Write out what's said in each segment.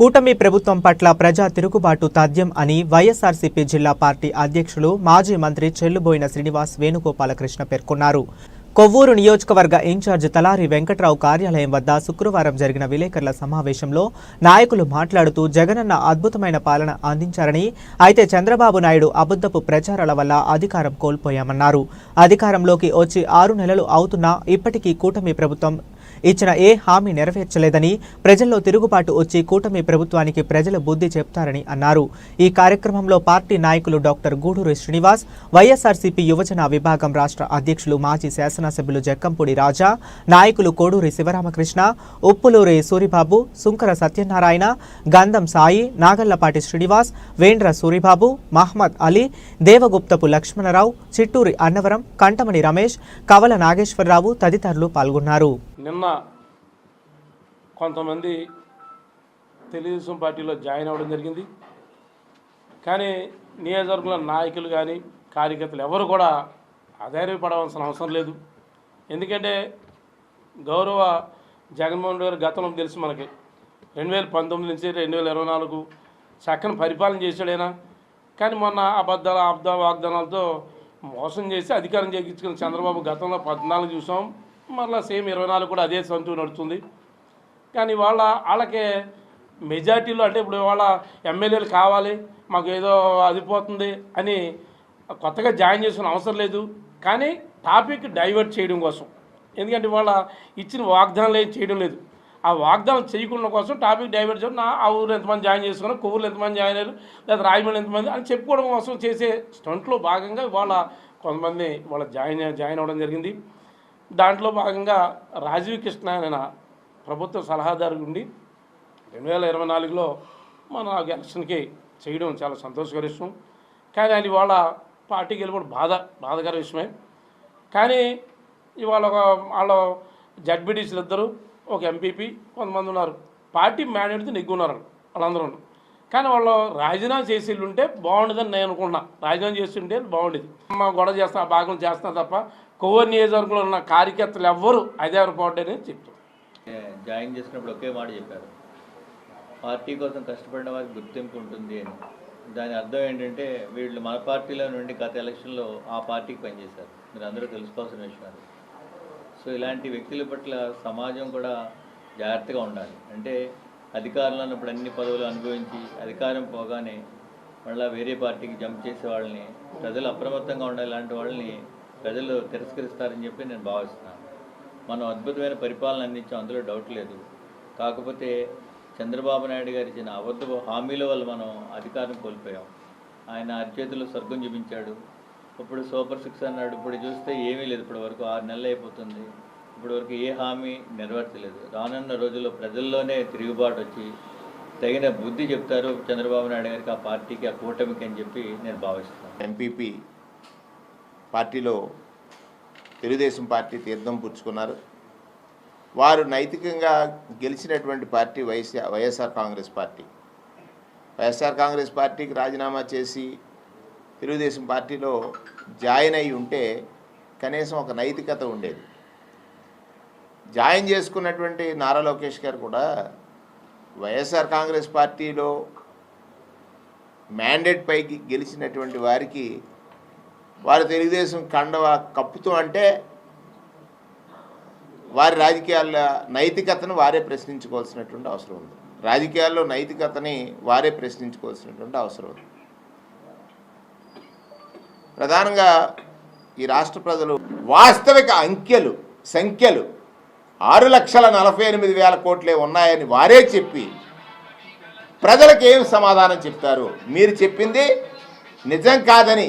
కూటమి ప్రభుత్వం పట్ల ప్రజా తిరుగుబాటు తథ్యం అని వైఎస్ఆర్సీపీ జిల్లా పార్టీ అధ్యక్షులు మాజీ మంత్రి చెల్లుబోయిన శ్రీనివాస్ వేణుగోపాలకృష్ణ పేర్కొన్నారు. కొవ్వూరు నియోజకవర్గ ఇన్ఛార్జ్ తలారి వెంకట్రావు కార్యాలయం వద్ద శుక్రవారం జరిగిన విలేకరుల సమావేశంలో నాయకులు మాట్లాడుతూ జగనన్న అద్భుతమైన పాలన అందించారని అయితే చంద్రబాబు నాయుడు అబద్ధపు ప్రచారాల వల్ల అధికారం కోల్పోయామన్నారు. అధికారంలోకి వచ్చి ఆరు నెలలు అవుతున్నా ఇప్పటికీ కూటమి ప్రభుత్వం ఇచ్చిన ఏ హామీ నెరవేర్చలేదని ప్రజల్లో తిరుగుబాటు వచ్చి కూటమి ప్రభుత్వానికి ప్రజలు బుద్ధి చెప్తారని అన్నారు. ఈ కార్యక్రమంలో పార్టీ నాయకులు డాక్టర్ గూడూరు శ్రీనివాస్ వైఎస్ఆర్సీపీ యువజన విభాగం రాష్ట్ర అధ్యక్షులు మాజీ శాసనసభ్యులు జక్కంపూడి రాజా నాయకులు కోడూరి శివరామకృష్ణ ఉప్పులూరి సూరిబాబు సుంకర సత్యనారాయణ గంధం సాయి నాగల్లపాటి శ్రీనివాస్ వేండ్ర సూరిబాబు మహ్మద్ అలీ దేవగుప్తపు లక్ష్మణరావు చిట్టూరి అన్నవరం కంటమణి రమేష్ కవల నాగేశ్వరరావు తదితరులు పాల్గొన్నారు. నిన్న కొంతమంది తెలుగుదేశం పార్టీలో జాయిన్ అవ్వడం జరిగింది. కానీ నియోజకవర్గంలో నాయకులు కానీ కార్యకర్తలు ఎవరు కూడా ఆధారపడవలసిన అవసరం లేదు. ఎందుకంటే గౌరవ జగన్మోహన్ రెడ్డి గారు గతంలో తెలుసు మనకి. రెండు వేల పంతొమ్మిది నుంచి రెండు వేల ఇరవై నాలుగు చక్కని పరిపాలన చేశాడైనా కానీ మొన్న అబద్ధాల అబ్ద వాగ్దానాలతో మోసం చేసి అధికారం చేయించుకున్న చంద్రబాబు గతంలో పద్నాలుగు చూసాం. మరలా సేమ్ ఇరవై నాలుగు కూడా అదే సంతూ నడుస్తుంది. కానీ వాళ్ళ వాళ్ళకి మెజార్టీలో అంటే ఇప్పుడు వాళ్ళ ఎమ్మెల్యేలు కావాలి మాకు ఏదో అదిపోతుంది అని కొత్తగా జాయిన్ చేసిన అవసరం లేదు. కానీ టాపిక్ డైవర్ట్ చేయడం కోసం. ఎందుకంటే వాళ్ళ ఇచ్చిన వాగ్దానాలు ఏం చేయడం లేదు. ఆ వాగ్దానం చేయకుండా కోసం టాపిక్ డైవర్ట్ చేయడం నా ఆ ఊరు ఎంతమంది జాయిన్ చేసుకున్నారు కొవ్వూరు ఎంతమంది జాయిన్ అయ్యారు లేదా రాజమండ్రి ఎంతమంది అని చెప్పుకోవడం కోసం చేసే స్టంట్లో భాగంగా వాళ్ళ కొంతమంది వాళ్ళ జాయిన్ జాయిన్ అవ్వడం జరిగింది. దాంట్లో భాగంగా రాజీవ్ కృష్ణ ఆయన ప్రభుత్వ సలహాదారు ఉండి రెండు వేల ఇరవై నాలుగులో మన ఎలక్షన్కి చేయడం చాలా సంతోషకర విషయం కానీ అది వాళ్ళ పార్టీకి వెళ్ళిపోవడం బాధ బాధకర విషయమే. కానీ ఇవాళ ఒక వాళ్ళ జడ్బిటీసీలు ఇద్దరు ఒక ఎంపీపీ కొంతమంది ఉన్నారు. పార్టీ మ్యాండేట్తో నెగ్గున్నారు వాళ్ళందరూ. కానీ వాళ్ళు రాజీనామా చేసి ఉంటే బాగుండదని నేను అనుకున్నా రాజీనామా చేసి ఉంటే బాగుండేది. మా గొడవ చేస్తా ఆ భాగం చేస్తున్నా తప్ప కోవర్ నియోజకవర్గంలో ఉన్న కార్యకర్తలు ఎవ్వరు అధికారపోవడని చెప్తారు. జాయిన్ చేసినప్పుడు ఒకే మాట చెప్పారు. పార్టీ కోసం కష్టపడిన వారికి గుర్తింపు ఉంటుంది అని. దాని అర్థం ఏంటంటే వీళ్ళు మన పార్టీలో నుండి గత ఎలక్షన్లో ఆ పార్టీకి పనిచేశారు. మీరు అందరూ తెలుసుకోవాల్సిన విషయాలు సో ఇలాంటి వ్యక్తుల పట్ల సమాజం కూడా జాగ్రత్తగా ఉండాలి. అంటే అధికారంలో ఉన్నప్పుడు అన్ని పదవులు అనుభవించి అధికారం పోగానే మళ్ళీ వేరే పార్టీకి జంప్ చేసే వాళ్ళని ప్రజలు అప్రమత్తంగా ఉండాలి ఇలాంటి వాళ్ళని ప్రజలు తిరస్కరిస్తారని చెప్పి నేను భావిస్తున్నాను. మనం అద్భుతమైన పరిపాలన అందించాం అందులో డౌట్ లేదు. కాకపోతే చంద్రబాబు నాయుడు గారు ఇచ్చిన అబద్ధ హామీల వల్ల మనం అధికారం కోల్పోయాం. ఆయన అరిచేతిలో స్వర్గం చూపించాడు. ఇప్పుడు సూపర్ సిక్స్ అన్నాడు ఇప్పుడు చూస్తే ఏమీ లేదు. ఇప్పటి వరకు ఆరు నెలలు అయిపోతుంది. ఇప్పటి వరకు ఏ హామీ నెరవేర్చలేదు. రానున్న రోజుల్లో ప్రజల్లోనే తిరుగుబాటు వచ్చి తగిన బుద్ధి చెప్తారు చంద్రబాబు నాయుడు గారికి ఆ పార్టీకి ఆ కూటమికి అని చెప్పి నేను భావిస్తున్నాను. ఎంపీపీ పార్టీలో తెలుగుదేశం పార్టీ తీర్థం పుచ్చుకున్నారు. వారు నైతికంగా గెలిచినటువంటి party YSR YSR Congress party. YSR Congress పార్టీకి రాజీనామా చేసి తెలుగుదేశం పార్టీలో జాయిన్ అయి ఉంటే కనీసం ఒక నైతికత ఉండేది. జాయిన్ చేసుకున్నటువంటి నారా లోకేష్ గారు కూడా వైఎస్ఆర్ కాంగ్రెస్ పార్టీలో మ్యాండేట్ పైకి గెలిచినటువంటి వారికి వారు తెలుగుదేశం కండవ కప్పుతూ అంటే వారి రాజకీయాల నైతికతను వారే ప్రశ్నించుకోవాల్సినటువంటి అవసరం ఉంది. రాజకీయాల్లో నైతికతని వారే ప్రశ్నించుకోవాల్సినటువంటి అవసరం ఉంది. ప్రధానంగా ఈ రాష్ట్ర ప్రజలు వాస్తవిక అంకెలు సంఖ్యలు ఆరు లక్షల నలభై ఎనిమిది వేల కోట్లే ఉన్నాయని వారే చెప్పి ప్రజలకు ఏం సమాధానం చెప్తారు? మీరు చెప్పింది నిజం కాదని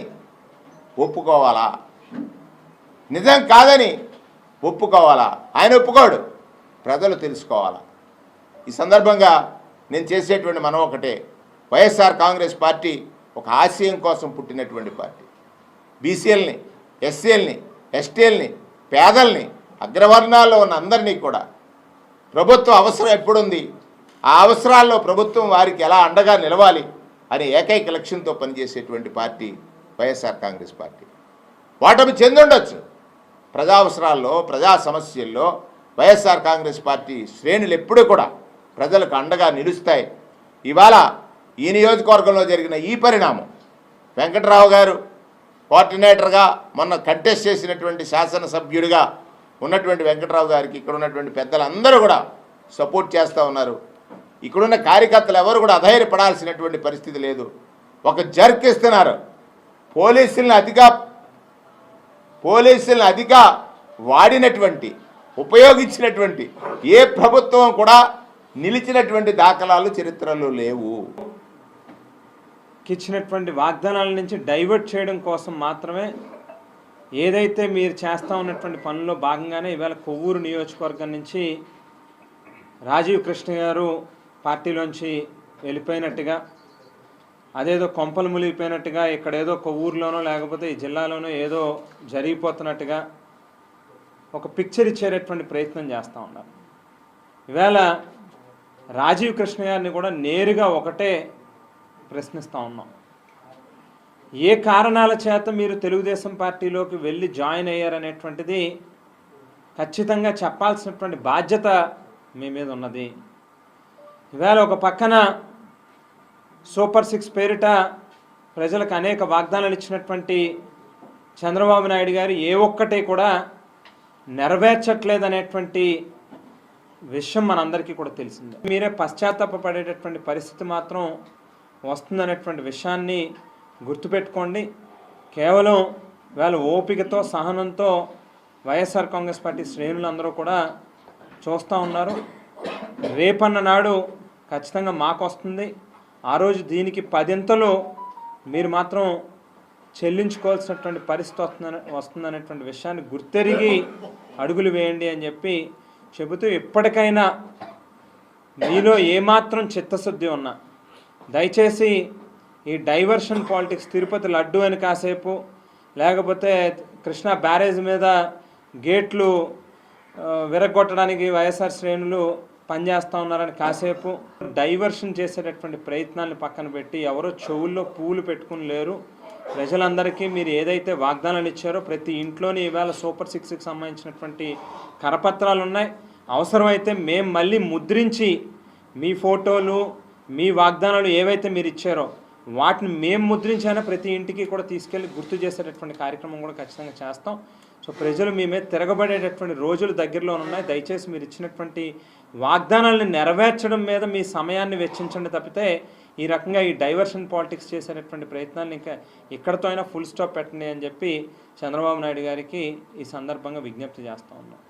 ఒప్పుకోవాలా? నిజం కాదని ఒప్పుకోవాలా? ఆయన ఒప్పుకోడు. ప్రజలు తెలుసుకోవాలా? ఈ సందర్భంగా నేను చేసేటువంటి మనం ఒకటే. వైఎస్ఆర్ కాంగ్రెస్ పార్టీ ఒక ఆశయం కోసం పుట్టినటువంటి పార్టీ. బీసీఎల్ని ఎస్సీఎల్ని ఎస్టీఎల్ని పేదల్ని అగ్రవర్ణాల్లో ఉన్న అందరినీ కూడా ప్రభుత్వ అవసరం ఎప్పుడుంది? ఆ అవసరాల్లో ప్రభుత్వం వారికి ఎలా అండగా నిలవాలి అనే ఏకైక లక్ష్యంతో పనిచేసేటువంటి పార్టీ వైఎస్ఆర్ కాంగ్రెస్ పార్టీ. వాటమి చెందుండొచ్చు. ప్రజా అవసరాల్లో ప్రజా సమస్యల్లో వైఎస్ఆర్ కాంగ్రెస్ పార్టీ శ్రేణులు ఎప్పుడూ కూడా ప్రజలకు అండగా నిలుస్తాయి. ఇవాళ ఈ నియోజకవర్గంలో జరిగిన ఈ పరిణామం వెంకట్రావు గారు కోఆర్డినేటర్గా మొన్న కంటెస్ట్ చేసినటువంటి శాసనసభ్యుడిగా ఉన్నటువంటి వెంకట్రావు గారికి ఇక్కడ ఉన్నటువంటి పెద్దలందరూ కూడా సపోర్ట్ చేస్తూ ఉన్నారు. ఇక్కడున్న కార్యకర్తలు ఎవరు కూడా అధైర్యపడాల్సినటువంటి పరిస్థితి లేదు. ఒక జర్క్ ఇస్తున్నారు. పోలీసుల్ని అతిగా పోలీసులను అధిక వాడినటువంటి ఉపయోగించినటువంటి ఏ ప్రభుత్వం కూడా నిలిచినటువంటి దాఖలాలు చరిత్రలో లేవు. ఇచ్చినటువంటి వాగ్దానాల నుంచి డైవర్ట్ చేయడం కోసం మాత్రమే ఏదైతే మీరు చేస్తా ఉన్నటువంటి పనుల్లో భాగంగానే ఇవాళ కొవ్వూరు నియోజకవర్గం నుంచి రాజీవ్ కృష్ణ గారు పార్టీలోంచి వెళ్ళిపోయినట్టుగా అదేదో కొంపలు మునిగిపోయినట్టుగా ఇక్కడ ఏదో ఒక ఊర్లోనో లేకపోతే ఈ జిల్లాలోనో ఏదో జరిగిపోతున్నట్టుగా ఒక పిక్చర్ ఇచ్చేటటువంటి ప్రయత్నం చేస్తూ ఉన్నారు. ఈవేళ రాజీవ్ కృష్ణ గారిని కూడా నేరుగా ఒకటే ప్రశ్నిస్తూ ఉన్నాం. ఏ కారణాల చేత మీరు తెలుగుదేశం పార్టీలోకి వెళ్ళి జాయిన్ అయ్యారనేటువంటిది ఖచ్చితంగా చెప్పాల్సినటువంటి బాధ్యత మీ మీద ఉన్నది. ఈవేళ ఒక పక్కన సూపర్ సిక్స్ పేరిట ప్రజలకు అనేక వాగ్దానాలు ఇచ్చినటువంటి చంద్రబాబు నాయుడు గారు ఏ ఒక్కటి కూడా నెరవేర్చట్లేదనేటువంటి విషయం మనందరికీ కూడా తెలిసిందే. మీరే పశ్చాత్తాపడేటటువంటి పరిస్థితి మాత్రం వస్తుందనేటువంటి విషయాన్ని గుర్తుపెట్టుకోండి. కేవలం వాళ్ళ ఓపికతో సహనంతో వైఎస్ఆర్ కాంగ్రెస్ పార్టీ శ్రేణులందరూ కూడా చూస్తూ ఉన్నారు. రేపన్న నాడు ఖచ్చితంగా మాకు వస్తుంది. ఆ రోజు దీనికి పదింతలు మీరు మాత్రం చెల్లించుకోవాల్సినటువంటి పరిస్థితి వస్తుందని వస్తుందనేటువంటి విషయాన్ని గుర్తెరిగి అడుగులు వేయండి అని చెప్పి చెబుతూ ఎప్పటికైనా మీలో ఏమాత్రం చిత్తశుద్ధి ఉన్నా దయచేసి ఈ డైవర్షన్ పాలిటిక్స్ తిరుపతి లడ్డు అని కాసేపు లేకపోతే కృష్ణా బ్యారేజ్ మీద గేట్లు విరగొట్టడానికి వైఎస్ఆర్ శ్రేణులు పనిచేస్తూ ఉన్నారని కాసేపు డైవర్షన్ చేసేటటువంటి ప్రయత్నాన్ని పక్కన పెట్టి ఎవరో చెవుల్లో పూలు పెట్టుకుని లేరు. ప్రజలందరికీ మీరు ఏదైతే వాగ్దానాలు ఇచ్చారో ప్రతి ఇంట్లోని ఈవేళ సూపర్ సిక్స్కి సంబంధించినటువంటి కరపత్రాలు ఉన్నాయి. అవసరమైతే మేము మళ్ళీ ముద్రించి మీ ఫోటోలు మీ వాగ్దానాలు ఏవైతే మీరు ఇచ్చారో వాటిని మేము ముద్రించైనా ప్రతి ఇంటికి కూడా తీసుకెళ్ళి గుర్తు చేసేటటువంటి కార్యక్రమం కూడా ఖచ్చితంగా చేస్తాం. సో ప్రజలు మీ మీద తిరగబడేటటువంటి రోజులు దగ్గరలో ఉన్నాయి. దయచేసి మీరు ఇచ్చినటువంటి వాగ్దానాలను నెరవేర్చడం మీద మీ సమయాన్ని వెచ్చించండి తప్పితే ఈ రకంగా ఈ డైవర్షన్ పాలిటిక్స్ చేసేటటువంటి ప్రయత్నాన్ని ఇంకా ఎక్కడితో అయినా ఫుల్ స్టాప్ పెట్టండి అని చెప్పి చంద్రబాబు నాయుడు గారికి ఈ సందర్భంగా విజ్ఞప్తి చేస్తూ ఉన్నాం.